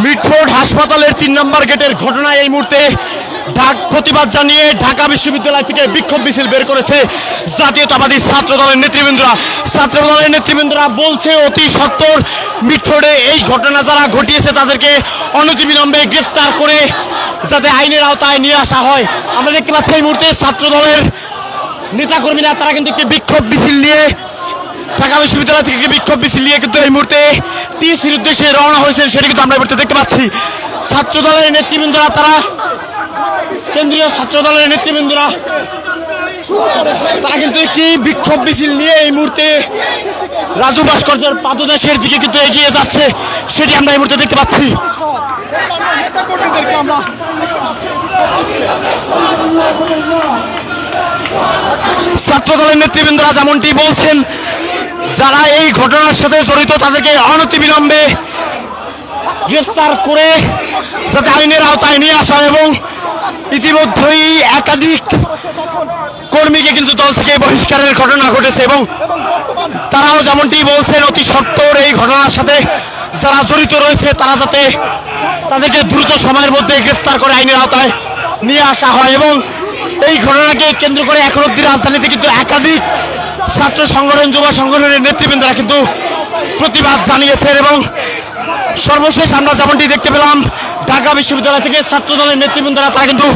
Mitford হাসপাতালের তিন নম্বর গেটের ঘটনায় এই মুহূর্তে ঢাক প্রতিবাদ জানিয়ে ঢাকা বিশ্ববিদ্যালয় থেকে বিক্ষোভ মিছিল বের করেছে জাতীয়তাবাদী ছাত্র দলের নেতৃবৃন্দরা। ছাত্র দলের নেতৃবৃন্দরা বলছে, অতি সত্তর মিটফোর্ডে এই ঘটনা যারা ঘটিয়েছে তাদেরকে অনতিবিলম্বে গ্রেফতার করে যাতে আইনের আওতায় নিয়ে আসা হয়। আমরা দেখতে পাচ্ছি এই মুহূর্তে ছাত্র দলের নেতাকর্মীরা, তারা কিন্তু একটি বিক্ষোভ মিছিল নিয়ে ঢাকা বিশ্ববিদ্যালয় থেকে বিক্ষোভ মিছিল নিয়ে কিন্তু এই মুহূর্তে টিএসির উদ্দেশ্যে রওনা হয়েছেন, সেটা কিন্তু আমরা মুহূর্তে দেখতে পাচ্ছি। ছাত্র দলের নেতৃবৃন্দরা, তারা কেন্দ্রীয় ছাত্র দলের নেতৃবৃন্দরা, তারা কিন্তু একটি বিক্ষোভ মিছিল নিয়ে এই মুহূর্তে রাজু ভাস্কর্যের পাদদেশের দিকে কিন্তু এগিয়ে যাচ্ছে, সেটি আমরা এই মুহূর্তে দেখতে পাচ্ছি। ছাত্র দলের নেতৃবৃন্দরা যেমনটি বলছেন যারা এই ঘটনার সাথে জড়িত তাদেরকে অনতিবিলম্বে গ্রেফতার করে যাতে আইনের আওতায় নিয়ে আসা এবং ইতিমধ্যেই একাধিক কর্মীকে কিন্তু দল থেকে বহিষ্কারের ঘটনা ঘটেছে এবং তারাও যেমনটি বলছেন, অতি সত্তর এই ঘটনার সাথে যারা জড়িত রয়েছে, তারা যাতে তাদেরকে দ্রুত সময়ের মধ্যে গ্রেফতার করে আইনের আওতায় নিয়ে আসা হয় এবং এই ঘটনাকে কেন্দ্র করে এখন অব্দি রাজধানীতে কিন্তু একাধিক ছাত্র সংগঠন, যুব সংগঠনের নেতৃবৃন্দরা কিন্তু প্রতিবাদ জানিয়েছেন এবং সর্বশেষ আমরা যেমনটি দেখতে পেলাম, ঢাকা বিশ্ববিদ্যালয় থেকে ছাত্র দলের নেতৃবৃন্দরা তারা কিন্তু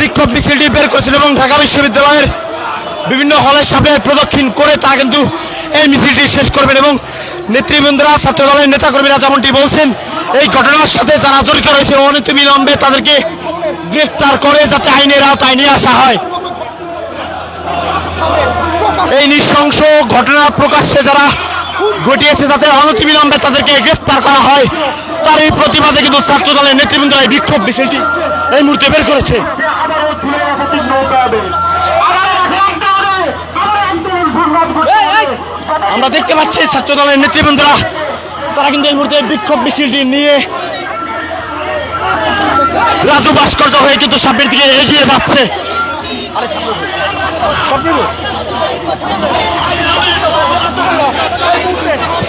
বিক্ষোভ মিছিলটি বের করেছিল এবং ঢাকা বিশ্ববিদ্যালয়ের বিভিন্ন হলের সামনে প্রদক্ষিণ করে তারা কিন্তু এই মিছিলটি শেষ করবেন এবং নেতৃবৃন্দরা ছাত্র দলের নেতাকর্মীরা যেমনটি বলছেন, এই ঘটনার সাথে যারা জড়িত রয়েছে অনতিবিলম্বে তাদেরকে গ্রেফতার করে যাতে আইনের আওতায় নিয়ে আসা হয়। এই নৃশংস ঘটনা প্রকাশ্যে যারা ঘটিয়েছে যাতে অনতিবিলম্বে তাদেরকে গ্রেফতার করা হয় তার এই প্রতিবাদে কিন্তু ছাত্র দলের নেতৃবৃন্দরা এই বিক্ষোভ মিছিলটি এই মুহূর্তে বের করেছে। আমরা দেখতে পাচ্ছি ছাত্র দলের নেতৃবৃন্দরা, তারা কিন্তু এই মুহূর্তে বিক্ষোভ মিছিলটি নিয়ে রাজু ভাস্কর্য হয়ে কিন্তু সামনের দিকে এগিয়ে যাচ্ছে।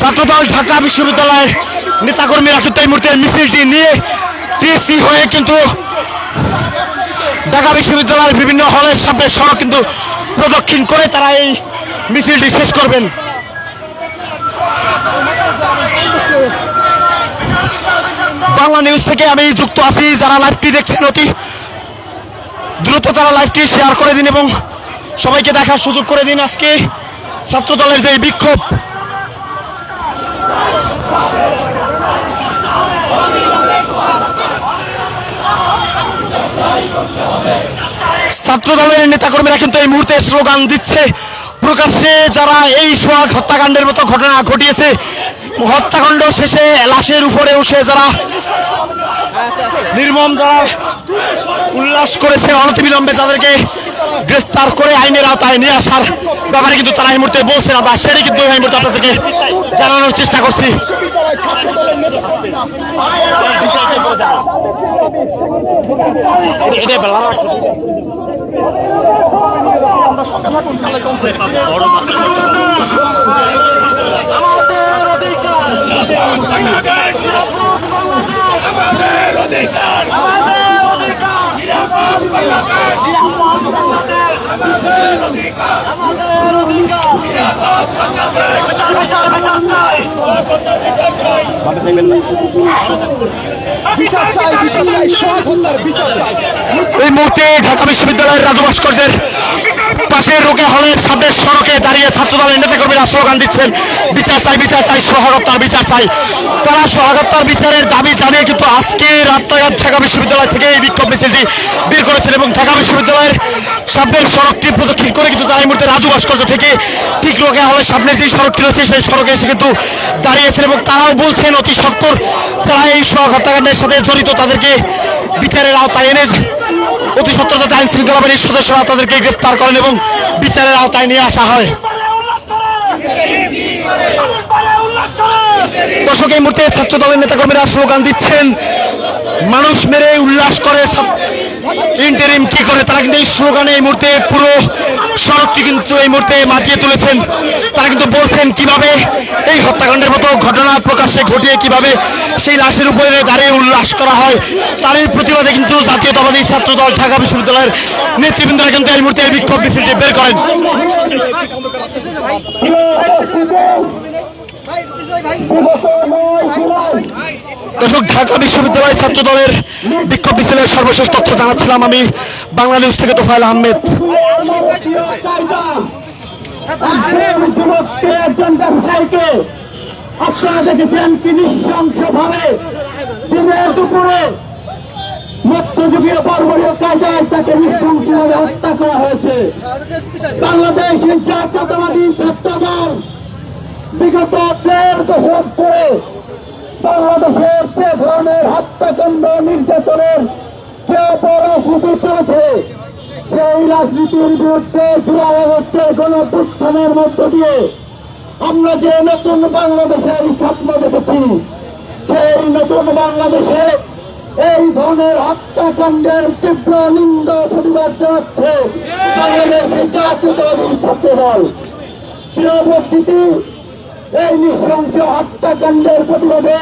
ছাত্রদল ঢাকা বিশ্ববিদ্যালয়ের নেতাকর্মীরা কিন্তু এই মুহূর্তে মিছিলটি নিয়ে টিএসসি হয়ে কিন্তু ঢাকা বিশ্ববিদ্যালয়ের বিভিন্ন হলের সামনে সহ কিন্তু প্রদক্ষিণ করে তারা এই মিছিলটি শেষ করবেন। বাংলা নিউজ থেকে আমি যুক্ত আছি, যারা লাইভটি দেখছেন অতি দ্রুত তারা লাইভটি শেয়ার করে দিন এবং সবাইকে দেখার সুযোগ করে দিন আজকে। ছাত্র দলের যে বিক্ষোভ। ছাত্র দলের নেতাকর্মীরা কিন্তু এই মুহূর্তে স্লোগান দিচ্ছে। প্রকাশ্যে যারা এই সোহাগ হত্যাকাণ্ডের মতো ঘটনা ঘটিয়েছে, হত্যাকাণ্ড শেষে লাশের উপরে উঠে যারা নির্মম যারা উল্লাস করেছে, অনতিবিলম্বে তাদেরকে গ্রেফতার করে আইনের আওতায় নিয়ে আসার ব্যাপারে কিন্তু তারা এই মুহূর্তে বলছে না, বা সেটাই কিন্তু এই মুহূর্তে আপনাদেরকে জানানোর চেষ্টা করছি। এটা বেলা রাখছে বিচার চাই বিচার চাই সোহাগ হত্যার বিচার চাই এই মুহূর্তে ঢাকা বিশ্ববিদ্যালয়ের রাজু ভাস্কর্যের পাশে রোকে হলের সামনের সড়কে দাঁড়িয়ে ছাত্র দলের নেতাকর্মীরা স্লোগান দিচ্ছেন, বিচার চাই বিচার চাই সহরত্তার বিচার চাই। তারা সহরত্তার বিচারের দাবি জানিয়ে কিন্তু আজকে রাত্রাঘাট ঢাকা বিশ্ববিদ্যালয় থেকে এই বিক্ষোভ মিছিলটি বের করেছেন এবং ঢাকা বিশ্ববিদ্যালয়ের সামনের সড়কটি প্রদক্ষিণ করে কিন্তু তারা এই মুহূর্তে রাজু ভাস্কর্য থেকে ঠিক রোকে হলের সামনের যে সড়কটি রয়েছে, সেই সড়কে এসে কিন্তু দাঁড়িয়েছেন এবং তারাও বলছেন, অতি সত্তর যারা এই সড়ক হত্যাকাণ্ডের সাথে জড়িত তাদেরকে বিচারের আওতায় এনে অতি সত্তর যাতে আইন শৃঙ্খলা বাহিনীর সদস্যরা তাদেরকে গ্রেফতার করেন এবং বিচারের আওতায় নিয়ে আসা হয়। দর্শক, এই মুহূর্তে ছাত্র দলের নেতাকর্মীরা স্লোগান দিচ্ছেন, মানুষ মেরে উল্লাস করে ইন্টারিম কি করে তারা কিন্তু এই স্লোগানে এই মুহূর্তে পুরো সড়কটি কিন্তু এই মুহূর্তে মাতিয়ে তুলেছেন তারা কিন্তু বলছেন কীভাবে এই হত্যাকাণ্ডের মতো ঘটনা প্রকাশ্যে ঘটিয়ে কীভাবে সেই লাশের উপরে দাঁড়িয়ে উল্লাস করা হয় তারই প্রতিবাদে কিন্তু জাতীয়তাবাদী ছাত্র দল ঢাকা বিশ্ববিদ্যালয়ের নেতৃবৃন্দরা কিন্তু এই মুহূর্তে এই বিক্ষোভ মিছিলটি বের করেন দর্শক, ঢাকা বিশ্ববিদ্যালয় ছাত্র দলের বিক্ষোভ মিছিলের সর্বশেষ তথ্য জানাচ্ছিলাম আমি বাংলা নিউজ থেকে তোফায়েল আহমেদ। আপনারা দেখেছেন ভাবে দুপুরে মধ্যযুগীয় বর্বরীয় কায়দায় তাকে নৃশংসভাবে হত্যা করা হয়েছে বাংলাদেশের জাতীয়তাবাদী ছাত্র দল বিগত দেড় দশক ধরে বাংলাদেশের যে ধরনের হত্যাকাণ্ড নির্যাতনের যে বড় ক্ষতি চলেছে সেই রাজনীতির বিরুদ্ধে জুলাই আগস্টের গণপুত্থানের মধ্য দিয়ে আমরা যে নতুন বাংলাদেশের স্বপ্ন দেখেছি, সেই নতুন বাংলাদেশে এই ধরনের হত্যাকাণ্ডের তীব্র নিন্দ প্রতিবাদ জানাচ্ছে বাংলাদেশের জাতীয়তাবাদী ছাত্র দল প্রিয় উপস্থিতি, এই নৃশংস হত্যাকাণ্ডের প্রতিবাদে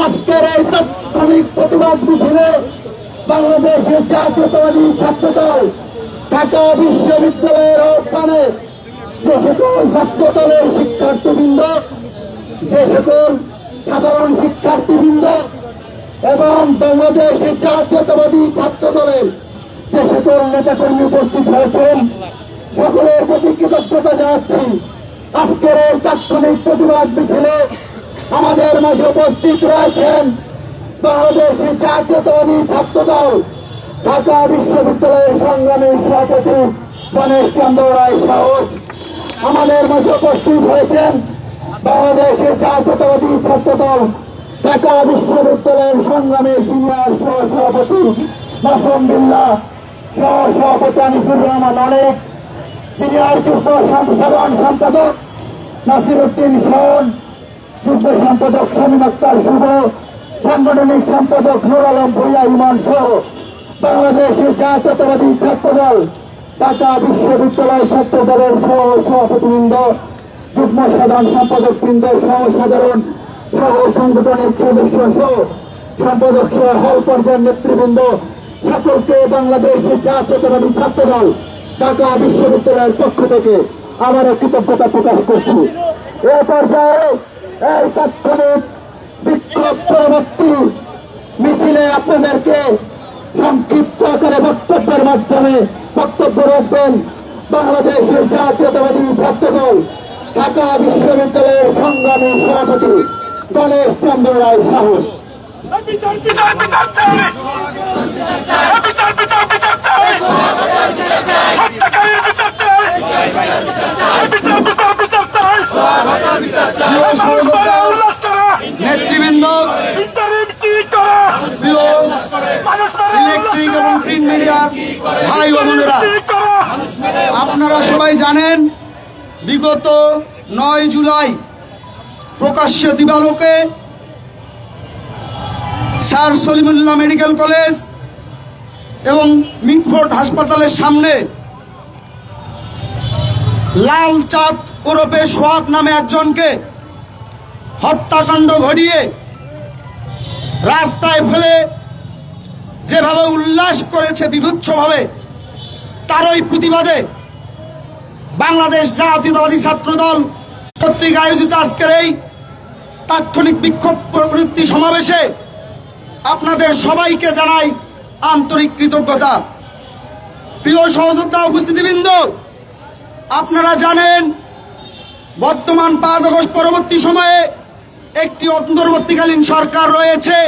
আজকের এই তাৎক্ষণিক প্রতিবাদ মিছিলে বাংলাদেশের জাতীয়তাবাদী ছাত্র দল ঢাকা বিশ্ববিদ্যালয়ের আহ্বানে যে সকল ছাত্র দলের শিক্ষার্থীবৃন্দ, যে সকল সাধারণ শিক্ষার্থীবৃন্দ এবং বাংলাদেশের জাতীয়তাবাদী ছাত্র দলের যে সকল নেতাকর্মী উপস্থিত হয়েছেন সকলের প্রতি কৃতজ্ঞতা জানাচ্ছি। আজকের এই তাৎক্ষণিক প্রতিবাদ মিছিলে আমাদের মাঝে উপস্থিত রয়েছেন বাংলাদেশের জাতীয়তাবাদী ছাত্র দল ঢাকা বিশ্ববিদ্যালয়ের সংগ্রামী সভাপতি গণেশ চন্দ্র রায় সাহস। আমাদের মাঝে উপস্থিত হয়েছেন বাংলাদেশের জাতীয়তাবাদী ছাত্র দল ঢাকা বিশ্ববিদ্যালয়ের সংগ্রামী সিনিয়র সহ সভাপতি মাসুম বিল্লা সহ সভাপতি আনিসুর রহমান অনেক, সিনিয়র যুগ্ম সাধারণ সম্পাদক নাসির উদ্দিন শাওন যুগ্ম সম্পাদক শামীম আক্তার শুভ। সাংগঠনিক সম্পাদক নুর আলম ভুইয়া ইমান সহ। বাংলাদেশের জাতীয়তাবাদী ছাত্র দল ঢাকা বিশ্ববিদ্যালয় ছাত্র দলের সহ সভাপতিবৃন্দ যুগ্ম সাধারণ সম্পাদক বৃন্দ সহ সাধারণ সহ সাংগঠনিক সদস্য সহ। সম্পাদক সহ হল পর্যায়ের নেতৃবৃন্দ, সকলকে বাংলাদেশের জাতীয়তাবাদী ছাত্র দল ঢাকা বিশ্ববিদ্যালয়ের পক্ষ থেকে আবারও কৃতজ্ঞতা প্রকাশ করছি। এ পর্যায়ে এই তাৎক্ষণিক বিক্ষোভ পরবর্তী মিছিলে আপনাদেরকে সংক্ষিপ্ত করে বক্তব্যের মাধ্যমে বক্তব্য রাখবেন। বাংলাদেশের জাতীয়তাবাদী ছাত্র দল ঢাকা বিশ্ববিদ্যালয়ের সংগ্রামী সভাপতি গণেশ চন্দ্র রায় সাহস বিচার বিচার বিচার চাই বিচার বিচার বিচার চাই হত্যাকারীর বিচার চাই বিচার বিচার বিচার চাই মানুষ মারা উল্লাস করা নেতৃবৃন্দ ইন্টারিম কি করা প্রিয় মানুষ মারা ইলেকট্রিক এবং প্রিন্ট মিডিয়ার ভাই ও বোনেরা, আপনারা সবাই জানেন, বিগত নয় জুলাই প্রকাশ্য দিবালোকে স্যার সলিমুল্লাহ মেডিকেল কলেজ এবং মিটফোর্ড হাসপাতালের সামনে লাল চাঁদ ওরফে সোহাগ নামে একজনকে হত্যাকাণ্ড ঘটিয়ে রাস্তায় ফেলে যেভাবে উল্লাস করেছে বিভৎসভাবে তারই প্রতিবাদে বাংলাদেশ জাতীয়তাবাদী ছাত্র দল কর্তৃক আয়োজিত আজকের এই তাৎক্ষণিক বিক্ষোভ প্রবৃত্তি সমাবেশে আপনাদের সবাইকে জানাই আন্তরিক কৃতজ্ঞতা। প্রিয় সহযোদ্ধা উপস্থিতিবৃন্দ, আপনারা জানেন, বর্তমান পাঁচ আগস্ট পরবর্তী সময়ে একটি অন্তর্বর্তীকালীন সরকার রয়েছে।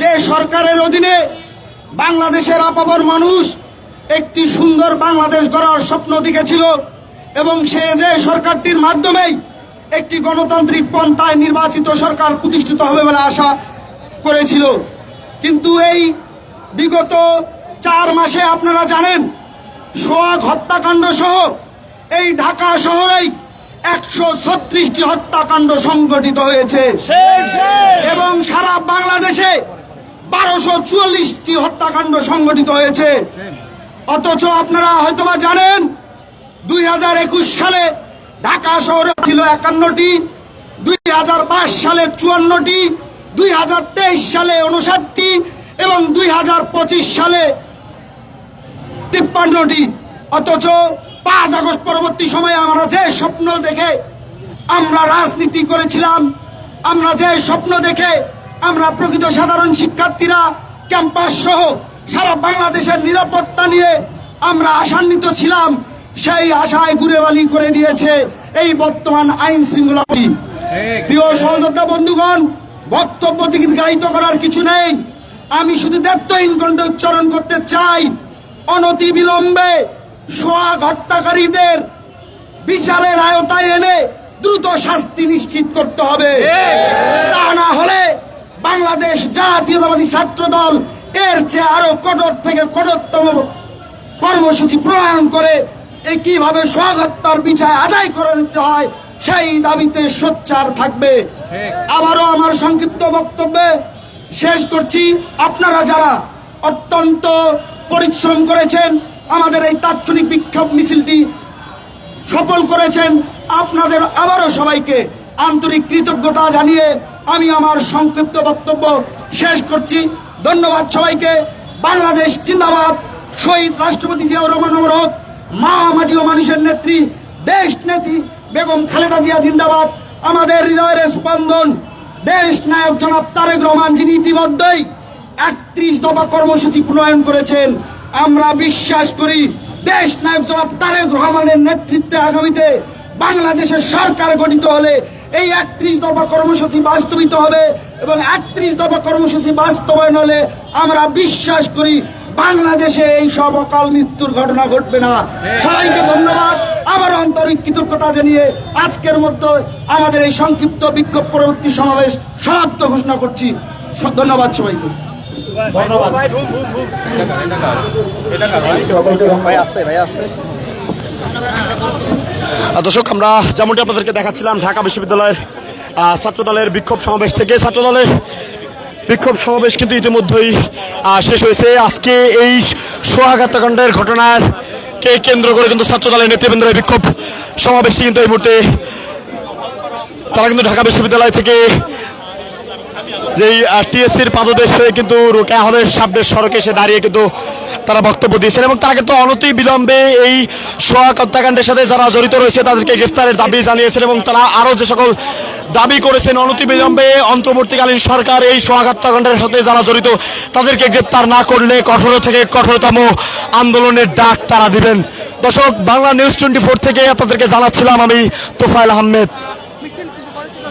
যে সরকারের অধীনে বাংলাদেশের আপাবর মানুষ একটি সুন্দর বাংলাদেশ গড়ার স্বপ্ন দেখেছিল এবং সে যে সরকারটির মাধ্যমেই একটি গণতান্ত্রিক পন্থায় নির্বাচিত সরকার প্রতিষ্ঠিত হবে বলে আশা করেছিল। কিন্তু এই বিগত চার মাসে আপনারা জানেন সোয়াগ হত্যাকাণ্ড সহ এই ঢাকা শহরেই একশো ছত্রিশটি হত্যাকাণ্ড সংঘটিত হয়েছে। এবং সারা বাংলাদেশে বারোশো চুয়াল্লিশটি হত্যাকাণ্ড সংঘটিত হয়েছে। অথচ আপনারা হয়তোবা জানেন, দুই হাজার একুশ সালে ঢাকা শহরে ছিল একান্নটি, দুই হাজার বাইশ সালে চুয়ান্নটি, দুই হাজার তেইশ সালে উনষাটটি এবং দুই হাজার পঁচিশ সালে তিপ্পান্নটি। অথচ পাঁচ আগস্ট পরবর্তী সময়ে আমরা যে স্বপ্ন দেখে আমরা রাজনীতি করেছিলাম, আমরা যে স্বপ্ন দেখে আমরা প্রকৃত সাধারণ শিক্ষার্থীরা ক্যাম্পাস সহ সারা বাংলাদেশের নিরাপত্তা নিয়ে আমরা আশান্বিত ছিলাম। সেই আশায় ঘুরে বালি করে দিয়েছে এই বর্তমান আইন শৃঙ্খলা প্রিয় সহযোদ্ধা বন্ধুগণ, বক্তব্য দীর্ঘায়িত করার কিছু নেই। আমি শুধু দায়িত্বহীন কণ্ঠে উচ্চারণ করতে চাই। অনতি বিলম্বে সোহাগ হত্যাকারীদের বিচারের আয়তায় এনে দ্রুত শাস্তি নিশ্চিত করতে হবে। তা না হলে বাংলাদেশ জাতীয়তাবাদী ছাত্র দল এর চেয়ে আরও কঠোর থেকে কঠোরতম কর্মসূচি প্রণয়ন করে এই কীভাবে সোহাগ হত্যার বিচার আদায় করে নিতে হয় সেই দাবিতে সোচ্চার থাকবে। আবারও আমার সংক্ষিপ্ত বক্তব্যে শেষ করছি। আপনারা যারা অত্যন্ত পরিশ্রম করেছেন আমাদের এই তাৎক্ষণিক বিক্ষোভ মিছিলটি সফল করেছেন আপনাদের আবারও সবাইকে আন্তরিক কৃতজ্ঞতা জানিয়ে আমি আমার সংক্ষিপ্ত বক্তব্য শেষ করছি। ধন্যবাদ সবাইকে। বাংলাদেশ জিন্দাবাদ। শহীদ রাষ্ট্রপতি জিয়াউর রহমান অমর মা মাটি ও মানুষের নেত্রী, দেশ নেত্রী বেগম খালেদা জিয়া জিন্দাবাদ। আমাদের হৃদয়ের স্পন্দন। দেশ নায়ক জনাব তারেক রহমান যিনি ইতিমধ্যেই একত্রিশ দফা কর্মসূচি প্রণয়ন করেছেন, আমরা বিশ্বাস করি দেশ নায়ক জনাব তারেক রহমানের নেতৃত্বে আগামীতে বাংলাদেশের সরকার গঠিত হলে এই একত্রিশ দফা কর্মসূচি বাস্তবিত হবে এবং একত্রিশ দফা কর্মসূচি বাস্তবায়ন হলে আমরা বিশ্বাস করি বাংলাদেশে এই সব অকাল মৃত্যুর ঘটনা ঘটবে না সবাইকে ধন্যবাদ আমার আন্তরিক কৃতজ্ঞতা জানিয়ে আজকের মধ্যে আমাদের এই সংক্ষিপ্ত বিক্ষোভ পরবর্তী সমাবেশ সমাপ্ত ঘোষণা করছি ধন্যবাদ সবাইকে ধন্যবাদ আহ, দর্শক, আমরা যেমনটি আপনাদেরকে দেখাচ্ছিলাম, ঢাকা বিশ্ববিদ্যালয়ের ছাত্রদলের বিক্ষোভ সমাবেশ থেকে ছাত্রদলের বিক্ষোভ সমাবেশ কিন্তু ইতিমধ্যেই শেষ হয়েছে। আজকে এই সোহাগ হত্যাকাণ্ডের ঘটনার কে কেন্দ্র করে কিন্তু ছাত্রদলের নেতৃবৃন্দের বিক্ষোভ সমাবেশটি কিন্তু এই মুহূর্তে, তারা কিন্তু ঢাকা বিশ্ববিদ্যালয় থেকে যেই টিএসসির পাদদেশ হয়ে কিন্তু রোকেয়া হলের সামনের সড়কে এসে দাঁড়িয়ে কিন্তু তারা বক্তব্য দিয়েছেন এবং তারা কিন্তু অনতি বিলম্বে এই সোহাগ হত্যাকাণ্ডের সাথে যারা জড়িত রয়েছে, তাদেরকে গ্রেফতারের দাবি জানিয়েছেন এবং তারা আরও যে সকল দাবি করেছেন, অনতি বিলম্বে অন্তর্বর্তীকালীন সরকার এই সোহাগ হত্যাকাণ্ডের সাথে যারা জড়িত, তাদেরকে গ্রেপ্তার না করলে কঠোর থেকে কঠোরতম আন্দোলনের ডাক তারা দিবেন। দর্শক, বাংলা নিউজ টোয়েন্টি ফোর থেকে আপনাদেরকে জানাচ্ছিলাম আমি তোফায়েল আহমেদ।